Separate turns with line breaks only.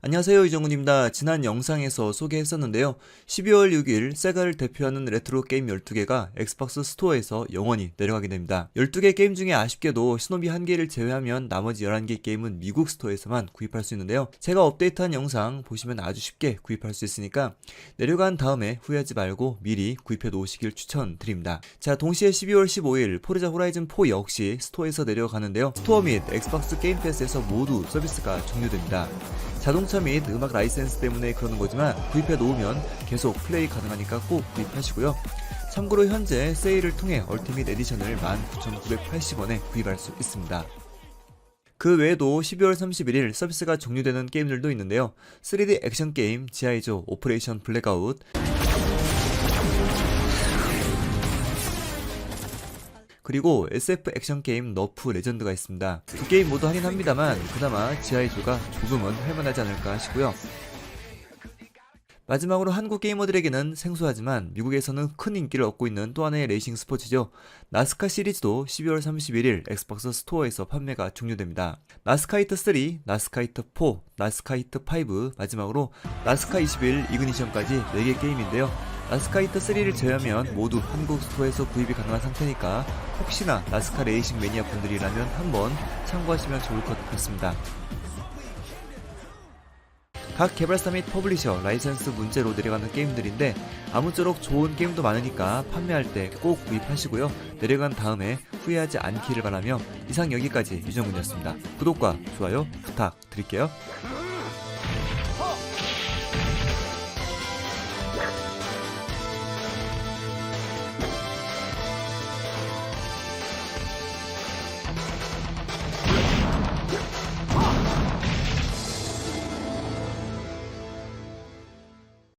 안녕하세요 이정훈입니다. 지난 영상에서 소개했었는데요. 12월 6일 세가를 대표하는 레트로 게임 12개가 엑스박스 스토어에서 영원히 내려가게 됩니다. 12개 게임 중에 아쉽게도 시노비 1개를 제외하면 나머지 11개 게임은 미국 스토어에서만 구입할 수 있는데요. 제가 업데이트한 영상 보시면 아주 쉽게 구입할 수 있으니까 내려간 다음에 후회하지 말고 미리 구입해 놓으시길 추천드립니다. 자 동시에 12월 15일 포르자 호라이즌 4 역시 스토어에서 내려가는데요. 스토어 및 엑스박스 게임 패스에서 모두 서비스가 종료됩니다. 자동차 및 음악 라이센스 때문에 그러는 거지만 구입해 놓으면 계속 플레이 가능하니까 꼭 구입하시고요. 참고로 현재 세일을 통해 얼티밋 에디션을 19,980원에 구입할 수 있습니다. 그 외에도 12월 31일 서비스가 종료되는 게임들도 있는데요. 3D 액션 게임 지하이조 오퍼레이션 블랙아웃 그리고 SF 액션 게임 너프 레전드가 있습니다. 두 게임 모두 하긴 합니다만 그나마 지하이조가 조금은 할만하지 않을까 싶고요. 마지막으로 한국 게이머들에게는 생소하지만 미국에서는 큰 인기를 얻고 있는 또 하나의 레이싱 스포츠죠. 나스카 시리즈도 12월 31일 엑스박스 스토어에서 판매가 종료됩니다. 나스카이트 3, 나스카이트 4, 나스카이트 5, 마지막으로 나스카 21 이그니션까지 4개 게임인데요. 나스카이트 3를 제외하면 모두 한국 스토어에서 구입이 가능한 상태니까 혹시나 나스카 레이싱 매니아 분들이라면 한번 참고하시면 좋을 것 같습니다. 각 개발사 및 퍼블리셔, 라이선스 문제로 내려가는 게임들인데 아무쪼록 좋은 게임도 많으니까 판매할 때 꼭 구입하시고요. 내려간 다음에 후회하지 않기를 바라며 이상 여기까지 유정훈이었습니다. 구독과 좋아요 부탁드릴게요.